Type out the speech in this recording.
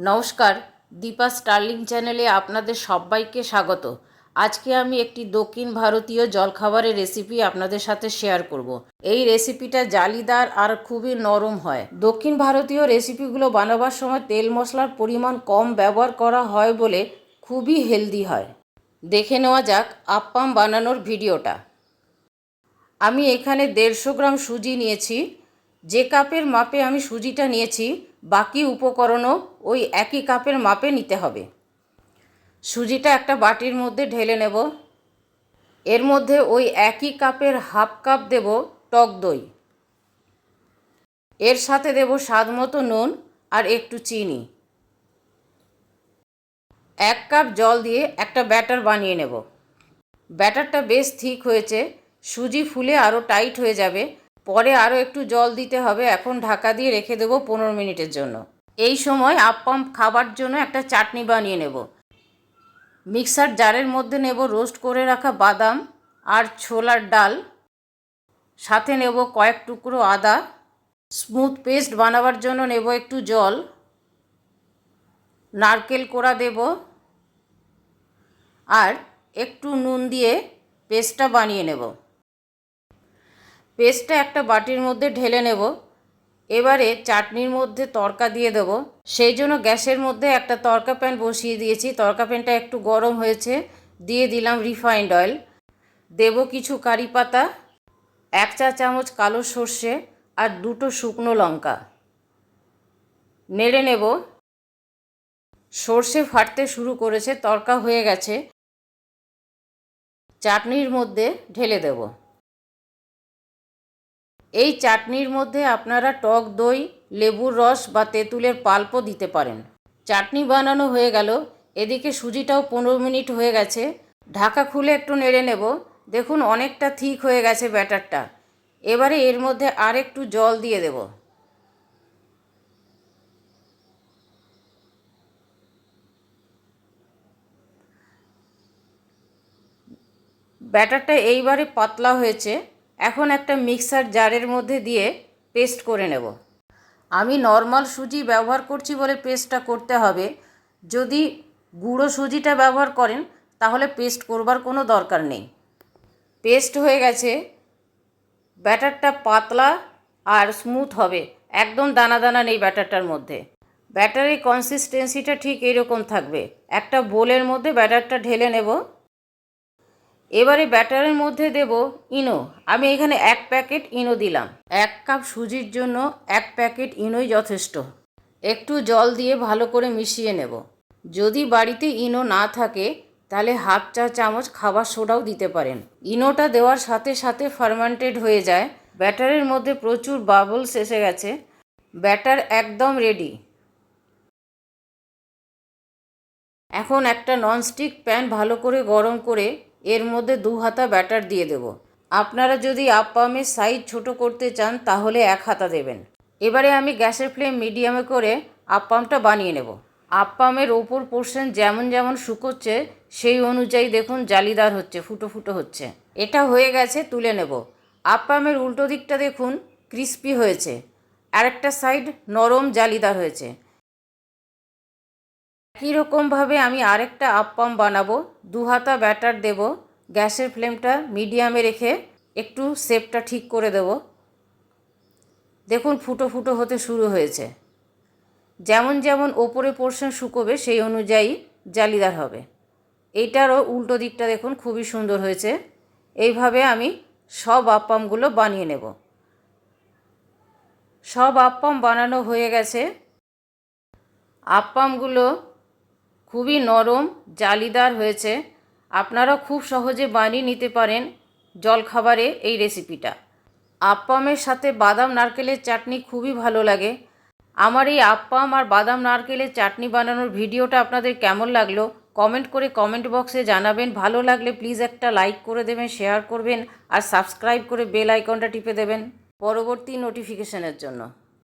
নমস্কার, দীপা স্টার্লিং চ্যানেলে আপনাদের সবাইকে স্বাগত। আজকে আমি একটি দক্ষিণ ভারতীয় জলখাবারের রেসিপি আপনাদের সাথে শেয়ার করব। এই রেসিপিটা জালিদার আর খুবই নরম হয়। দক্ষিণ ভারতীয় রেসিপিগুলো বানাবার সময় তেল মশলার পরিমাণ কম ব্যবহার করা হয় বলে খুবই হেলদি হয়। দেখে নেওয়া যাক আপ্পাম বানানোর ভিডিওটা। আমি এখানে দেড়শো গ্রাম সুজি নিয়েছি। যে কাপের মাপে আমি সুজিটা নিয়েছি বাকি উপকরণও ওই একই কাপের মাপে নিতে হবে। সুজিটা একটা বাটির মধ্যে ঢেলে নেব। এর মধ্যে ওই একই কাপের হাফ কাপ দেব টক দই। এর সাথে দেব স্বাদ মতো নুন আর একটু চিনি। এক কাপ জল দিয়ে একটা ব্যাটার বানিয়ে নেব। ব্যাটারটা বেশ ঠিক হয়েছে। সুজি ফুলে আরও টাইট হয়ে যাবে। পরে আরও একটু জল দিতে হবে, এখন ঢাকা দিয়ে রেখে দেবো পনেরো মিনিটের জন্য। এই সময় আপ্পাম খাবার জন্য একটা চাটনি বানিয়ে নেব। মিক্সার জারের মধ্যে নেব রোস্ট করে রাখা বাদাম আর ছোলার ডাল। সাথে নেব কয়েক টুকরো আদা। স্মুথ পেস্ট বানাবার জন্য নেব একটু জল। নারকেল কোড়া দেব। আর একটু নুন দিয়ে পেস্টটা বানিয়ে নেব। পেস্টটা একটা বাটির মধ্যে ঢেলে নেব। এবারে চাটনির মধ্যে তরকা দিয়ে দেবো। সেই জন্য গ্যাসের মধ্যে একটা তরকা প্যান বসিয়ে দিয়েছি। তরকা প্যানটা একটু গরম হয়েছে। দিয়ে দিলাম রিফাইন্ড অয়েল। দেব কিছু কারি পাতা, এক চা চামচ কালো সর্ষে আর দুটো শুকনো লঙ্কা। নেড়ে নেব। সর্ষে ফাটতে শুরু করেছে, তরকা হয়ে গেছে। চাটনির মধ্যে ঢেলে দেবো। এই চাটনির মধ্যে আপনারা টক দই, লেবুর রস বা তেঁতুলের পাল্পও দিতে পারেন। চাটনি বানানো হয়ে গেল। এদিকে সুজিটাও পনেরো মিনিট হয়ে গেছে। ঢাকা খুলে একটু নেড়ে নেব। দেখুন, অনেকটা ঠিক হয়ে গেছে ব্যাটারটা। এবারে এর মধ্যে আর একটু জল দিয়ে দেব। ব্যাটারটা এইবারে পাতলা হয়েছে। এখন একটা মিক্সার জারের মধ্যে দিয়ে পেস্ট করে নেব। আমি নর্মাল সুজি ব্যবহার করছি বলে পেস্টটা করতে হবে। যদি গুঁড়ো সুজিটা ব্যবহার করেন, তাহলে পেস্ট করবার কোনো দরকার নেই। পেস্ট হয়ে গেছে। ব্যাটারটা পাতলা আর স্মুথ হবে। একদম দানা দানা নেই ব্যাটারটার মধ্যে। ব্যাটারের কনসিস্টেন্সিটা ঠিক এরকম থাকবে। একটা বোলের মধ্যে ব্যাটারটা ঢেলে নেব। এবারে ব্যাটারের মধ্যে দেব ইনো। আমি এখানে এক প্যাকেট ইনো দিলাম। এক কাপ সুজির জন্য এক প্যাকেট ইনোই যথেষ্ট। একটু জল দিয়ে ভালো করে মিশিয়ে নেব। যদি বাড়িতে ইনো না থাকে, তাহলে হাফ চা চামচ খাবার সোডাও দিতে পারেন। ইনোটা দেওয়ার সাথে সাথে ফার্মান্টেড হয়ে যায়। ব্যাটারের মধ্যে প্রচুর বাবলস এসে গেছে। ব্যাটার একদম রেডি। এখন একটা ননস্টিক প্যান ভালো করে গরম করে এর মধ্যে দু হাতা ব্যাটার দিয়ে দেব। আপনারা যদি আপ্পামের সাইজ ছোট করতে চান, তাহলে এক হাতা দেবেন। এবারে আমি গ্যাসের ফ্লেম মিডিয়ামে করে আপ্পামটা বানিয়ে নেব। আপ্পামের ওপর পোর্শন যেমন যেমন শুকোচ্ছে, সেই অনুযায়ী দেখুন জালিদার হচ্ছে, ফুটো ফুটো হচ্ছে। এটা হয়ে গেছে, তুলে নেব। আপ্পামের উল্টো দিকটা দেখুন ক্রিস্পি হয়েছে। আরেকটা সাইড নরম জালিদার হয়েছে। একই রকমভাবে আমি আরেকটা আপ্পাম বানাবো? দু হাতা ব্যাটার দেব। গ্যাসের ফ্লেমটা মিডিয়ামে রেখে একটু শেপটা ঠিক করে দেব। দেখুন, ফুটো ফুটো হতে শুরু হয়েছে। যেমন যেমন ওপরে পোর্শন শুকোবে, সেই অনুযায়ী জালিদার হবে। এইটারও উল্টো দিকটা দেখুন, খুবই সুন্দর হয়েছে। এইভাবে আমি সব আপ্পামগুলো বানিয়ে নেব। সব আপ্পাম বানানো হয়ে গেছে। আপ্পামগুলো খুবই নরম, জালিদার হয়েছে। আপনারা খুব সহজে বানিয়ে নিতে পারেন জলখাবারে এই রেসিপিটা। আপ্পামের সাথে বাদাম নারকেলের চাটনি খুবই ভালো লাগে। আমার এই আপ্পাম আর বাদাম নারকেলের চাটনি বানানোর ভিডিওটা আপনাদের কেমন লাগল, কমেন্ট করে কমেন্ট বক্সে জানাবেন। ভালো লাগলে প্লিজ একটা লাইক করে দেবেন, শেয়ার করবেন আর সাবস্ক্রাইব করে বেল আইকনটা টিপে দেবেন। পরবর্তী নোটিফিকেশনের জন্য।